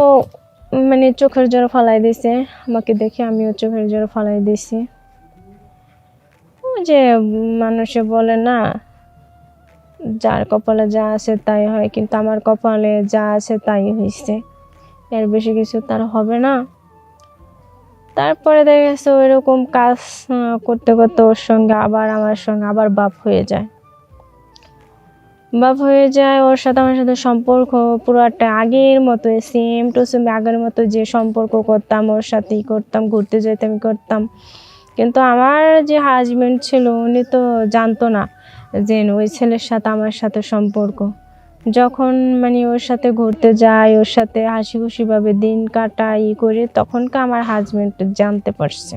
তো মানে চোখের জোর ফালাই দিছে। আমাকে দেখে আমিও চোখের জোর ফালাই দিছি। যে মানুষে বলে না, যার কপালে যা আছে তাই হয়, কিন্তু আমার কপালে যা আছে তাই হয়েছে এর বেশি কিছু তার হবে না। তারপরে দেখা গেছে ওইরকম কাজ করতে করতে ওর সঙ্গে আবার, আমার সঙ্গে আবার বাপ হয়ে যায়। বাপ হয়ে যায় ওর সাথে আমার সাথে সম্পর্ক পুরোটা আগের মতো সেম টু সেম আগের মতো যে সম্পর্ক করতাম, ওর সাথেই করতাম, ঘুরতে যেতাম করতাম। কিন্তু আমার যে হাজবেন্ড ছিল, উনি তো জানতো না যে ওই ছেলের সাথে আমার সাথে সম্পর্ক। যখন মানে ওর সাথে ঘুরতে যাই, ওর সাথে হাসি খুশিভাবে দিন কাটাই, ই করে তখনকে আমার হাজবেন্ড জানতে পারছে।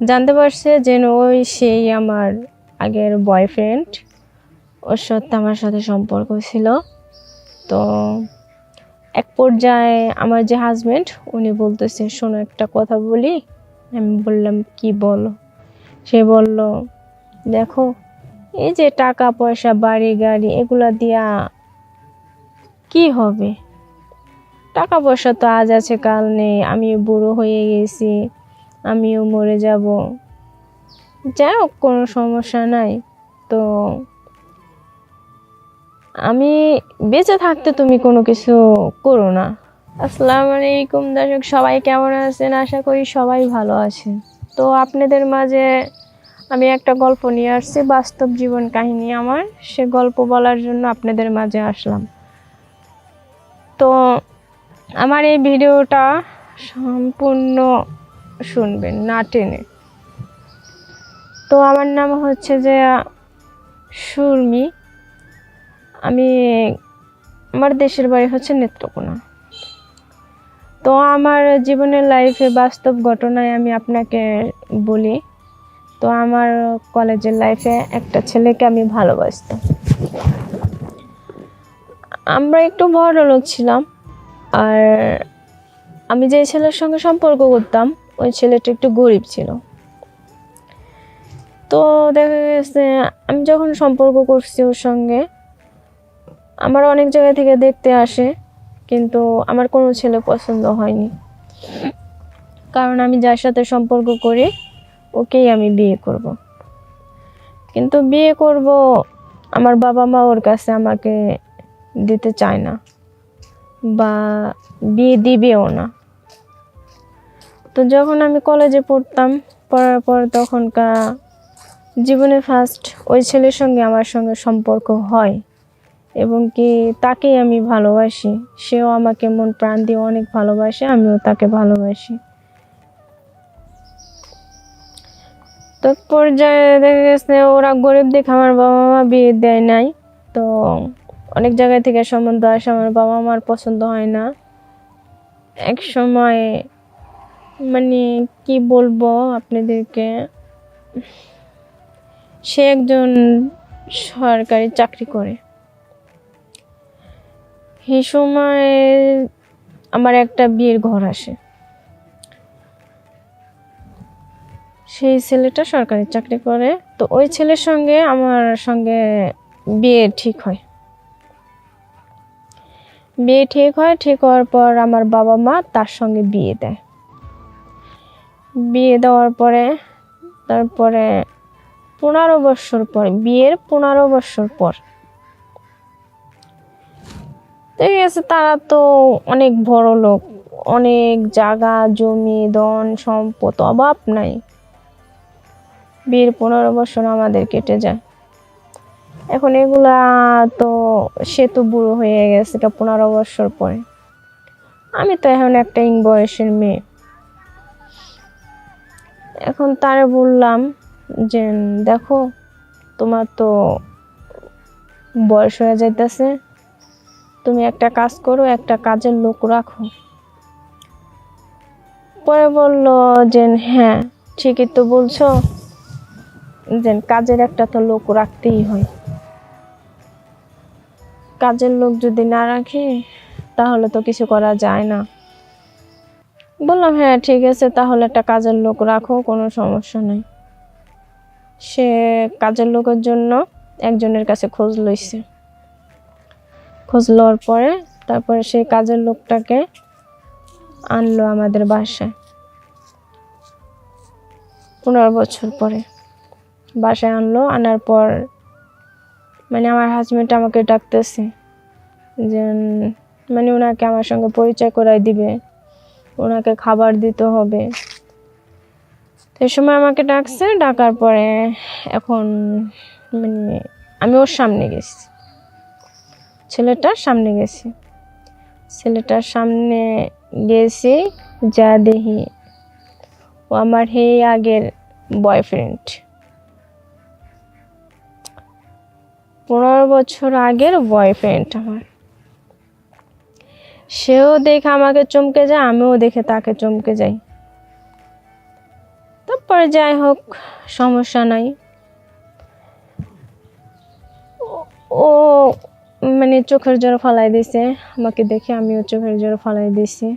জানতে পারছে যে ওই সেই আমার আগের বয়ফ্রেন্ড ওর সাথে আমার সাথে সম্পর্ক ছিল। তো এক পর্যায়ে আমার যে হাজব্যান্ড উনি বলতেছে, শোনো, একটা কথা বলি। আমি বললাম, কি বলো? সে বলল, দেখো, এই যে টাকা পয়সা বাড়ি গাড়ি এগুলা দিয়া কি হবে? টাকা পয়সা তো আজ আছে, কাল নেই আমি বুড়ো হয়ে গেছি, আমিও মরে যাব। যাই হোক, কোনো সমস্যা নাই। তো আমি বেঁচে থাকতে তুমি কোনো কিছু করো না। আসসালামু আলাইকুম দর্শক, সবাই কেমন আছেন? আশা করি সবাই ভালো আছেন। তো আপনাদের মাঝে আমি একটা গল্প নিয়ে আসছি, বাস্তব জীবন কাহিনী আমার। সে গল্প বলার জন্য আপনাদের মাঝে আসলাম। তো আমার এই ভিডিওটা সম্পূর্ণ শুনবেন, না টেনে। তো আমার নাম হচ্ছে যে সুরমি। আমি, আমার দেশের বাড়ি হচ্ছে নেত্রকোনা। তো আমার জীবনের লাইফে বাস্তব ঘটনায় আমি আপনাকে বলি, তো আমার কলেজের লাইফে একটা ছেলেকে আমি ভালোবাসতাম। আমরা একটু বড় লোক ছিলাম, আর আমি যে ছেলের সঙ্গে সম্পর্ক করতাম, ওই ছেলেটা একটু গরিব ছিল। তো দেখা গেছে, আমি যখন সম্পর্ক করছি ওর সঙ্গে আমার অনেক জায়গা থেকে দেখতে আসে, কিন্তু আমার কোনো ছেলে পছন্দ হয়নি। কারণ আমি যার সাথে সম্পর্ক করি, ওকেই আমি বিয়ে করব। কিন্তু বিয়ে করব, আমার বাবা মা ওর কাছে আমাকে দিতে চায় না, বা বিয়ে দিবেও না। তো যখন আমি কলেজে পড়তাম, পড়ার পর তখনকার জীবনে ফার্স্ট ওই ছেলের সঙ্গে আমার সঙ্গে সম্পর্ক হয়। এবং কি তাকেই আমি ভালোবাসি। সেও আমাকে মন প্রাণ দিয়ে অনেক ভালোবাসে, আমিও তাকে ভালোবাসি। পর্যায়ে দেখা গেছে ওরা গরিব দেখে আমার বাবা মা বিয়ে দেয় নাই। তো অনেক জায়গায় থেকে সম্বন্ধ আসে, আমার বাবা মার পছন্দ হয় না। এক সময় মানে কি বলব আপনাদেরকে? সে একজন সরকারি চাকরি করে। এই সময় আমার একটা বিয়ের ঘর আসে। সেই ছেলেটা সরকারি চাকরি করে, তো ওই ছেলের সঙ্গে আমার সঙ্গে বিয়ে ঠিক হয়। বিয়ে ঠিক হয়, ঠিক হওয়ার পর আমার বাবা মা তার সঙ্গে বিয়ে দেয়। বিয়ে দেওয়ার পরে, তারপরে পনেরো বছর পর, বিয়ের পনেরো বছর পর ঠিক গেছে তারা তো অনেক বড় লোক। অনেক জায়গা, জমি, ধন, সম্পদ অভাব নাই। বিয়ের পনেরো বছর আমাদের কেটে যায়। এখন এগুলা তো সে তো বুড়ো হয়ে গেছে পনেরো বছর পরে। আমি তো এখন একটা ইং বয়সের মেয়ে। এখন তারে বললাম যে, দেখো, তোমার তো বয়স হয়ে যাইতেছে। তুমি একটা কাজ করো, একটা কাজের লোক রাখো। পরে বলল যে হ্যাঁ ঠিকই তো বলছো। যে কাজের একটা তো লোক রাখতেই হয়। কাজের লোক যদি না রাখি, তাহলে তো কিছু করা যায় না। বললাম হ্যাঁ ঠিক আছে, তাহলে একটা কাজের লোক রাখো, কোনো সমস্যা নেই। সে কাজের লোকের জন্য একজনের কাছে খোঁজ লইছে। খোঁজ লওয়ার পরে তারপরে সেই কাজের লোকটাকে আনলো আমাদের বাসায়। পনেরো বছর পরে বাসায় আনলো, আনার পর মানে আমার হাজবেন্ড আমাকে ডাকতেছে যে মানে ওনাকে আমার সঙ্গে পরিচয় করাই দিবে ওনাকে খাবার দিতে হবে। তো সময় আমাকে ডাকছে, ডাকার পরে এখন মানে আমি ওর সামনে গেছি। ছেলেটার সামনে গেছি। ছেলেটার সামনে গেছি, যা দেখি। ও আমার হে আগের বয়ফ্রেন্ড পনেরো বছর আগের বয়ফ্রেন্ড আমার। সেও দেখে আমাকে চমকে যায়, আমিও দেখে তাকে চমকে যাই। তারপরে যাই হোক, সমস্যা নাই। ও- ও মানে চোখের জোর ফলাই দিছে। আমাকে দেখে আমিও চোখের জোর ফলাই দিছি।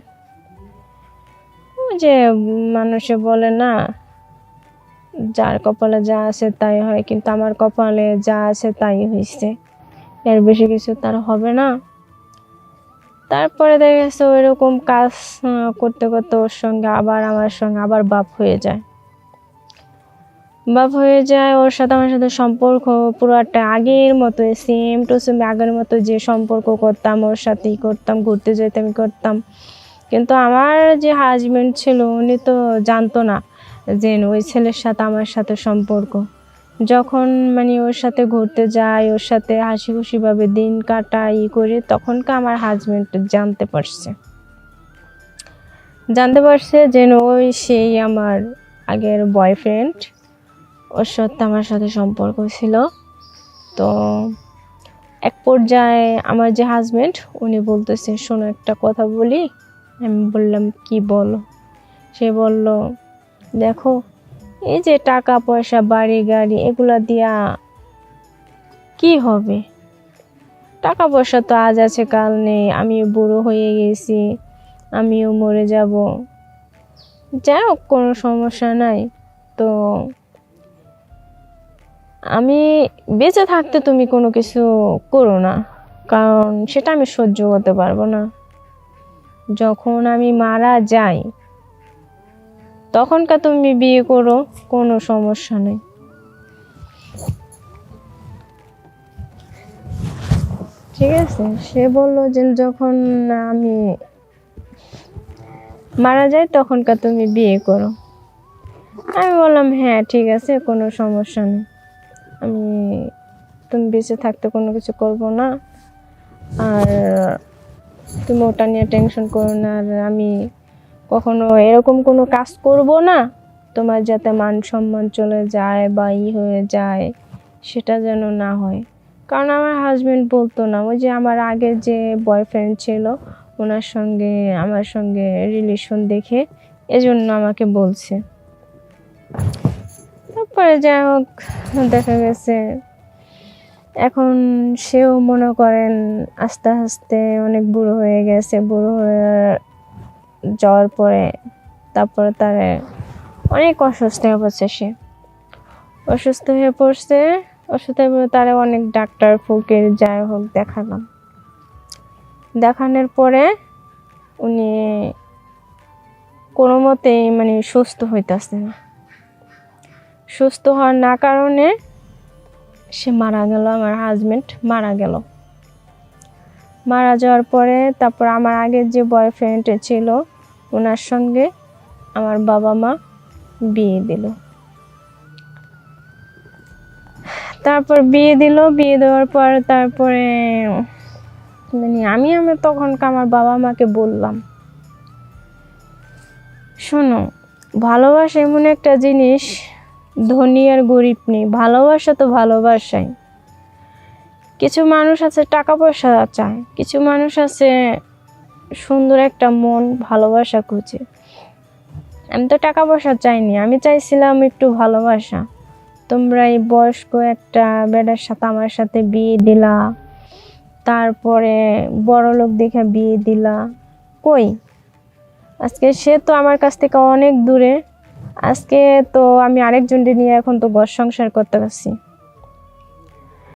যে মানুষে বলে না, যার কপালে যা আছে তাই হয়, কিন্তু আমার কপালে যা আছে তাই হয়েছে এর বেশি কিছু তার হবে না। তারপরে দেখা গেছে ওইরকম কাজ করতে করতে ওর সঙ্গে আবার আমার সঙ্গে আবার বাপ হয়ে যায়। বাপ হয়ে যায়, ওর সাথে আমার সাথে সম্পর্ক পুরোটা আগের মতো সেম টু সেম আগের মতো যে সম্পর্ক করতাম, ওর সাথেই করতাম, ঘুরতে যেতাম করতাম। কিন্তু আমার যে হাজবেন্ড ছিল, উনি তো জানতো না যে ওই ছেলের সাথে আমার সাথে সম্পর্ক। যখন মানে ওর সাথে ঘুরতে যাই ওর সাথে হাসি খুশিভাবে দিন কাটাই করি, তখনকে আমার হাজবেন্ড জানতে পারছে। জানতে পারছে যে ওই সেই আমার আগের বয়ফ্রেন্ড ওর সাথে আমার সাথে সম্পর্ক ছিল। তো এক পর্যায়ে আমার যে হাজবেন্ড উনি বলতেছে, শোনো, একটা কথা বলি। আমি বললাম, কি বলো? সে বলল, দেখো, এই যে টাকা পয়সা বাড়ি গাড়ি এগুলা দিয়া কি হবে? টাকা পয়সা তো আজ আছে, কাল নেই আমি বুড়ো হয়ে গেছি, আমিও মরে যাব। যাই হোক, কোনো সমস্যা নাই। তো আমি বেঁচে থাকতে তুমি কোনো কিছু করো না, কারণ সেটা আমি সহ্য করতে পারব না। যখন আমি মারা যাই, তখনকার তুমি বিয়ে করো, কোনো সমস্যা নেই। ঠিক আছে, সে বলল যে যখন আমি মারা যাই, তখনকার তুমি বিয়ে করো। আমি বললাম হ্যাঁ ঠিক আছে, কোনো সমস্যা নেই। আমি তুমি বেঁচে থাকতে কোনো কিছু করব না। আর তুমি ওটা নিয়ে টেনশন করো না, আর আমি কখনো এরকম কোনো কাজ করব না, তোমার যাতে মান সম্মান চলে যায় বা ই হয়ে যায়, সেটা যেন না হয়। কারণ আমার হাজব্যান্ড বলতো না, ওই যে আমার আগের যে বয়ফ্রেন্ড ছিল, ওনার সঙ্গে, আমার সঙ্গে রিলেশন দেখে এজন্য আমাকে বলছে। তারপরে যাই হোক, দেখা গেছে। এখন সেও মনে করেন আস্তে আস্তে অনেক বুড়ো হয়ে গেছে। বুড়ো হয়ে যাওয়ার পরে তারপরে তার অনেক অসুস্থ হয়ে পড়ছে সে। অসুস্থ হয়ে পড়ছে, অসুস্থ হয়ে তারা অনেক ডাক্তার ফকির যাই হোক দেখালাম। দেখানোর পরে উনি কোনো মতেই মানে সুস্থ হইতাছে না। সুস্থ হওয়ার না কারণে সে মারা গেল, আমার হাজব্যান্ড মারা গেল। মারা যাওয়ার পরে তারপর আমার আগের যে বয়ফ্রেন্ড ছিল ওনার সঙ্গে আমার বাবা মা বিয়ে দিল। তারপর বিয়ে দিল, বিয়ে দেওয়ার পর তারপরে মানে আমি আমি তখন আমার বাবা মাকে বললাম, শোনো, ভালোবাসা এমন একটা জিনিস ধনী আর গরিব নেই, ভালোবাসা তো ভালোবাসাই। কিছু মানুষ আছে টাকা পয়সা চায়, কিছু মানুষ আছে সুন্দর একটা মন, ভালোবাসা খুঁজে। আমি তো টাকা পয়সা চাইনি, আমি চাইছিলাম একটু ভালোবাসা। তোমরা এই বয়স্ক একটা বেটার সাথে আমার সাথে বিয়ে দিলা, তারপরে বড় লোক দেখে বিয়ে দিলা। কই? আজকে সে তো আমার কাছ থেকে অনেক দূরে। আজকে তো আমি আরেকজনকে নিয়ে এখন তো ঘর সংসার করতে পারছি।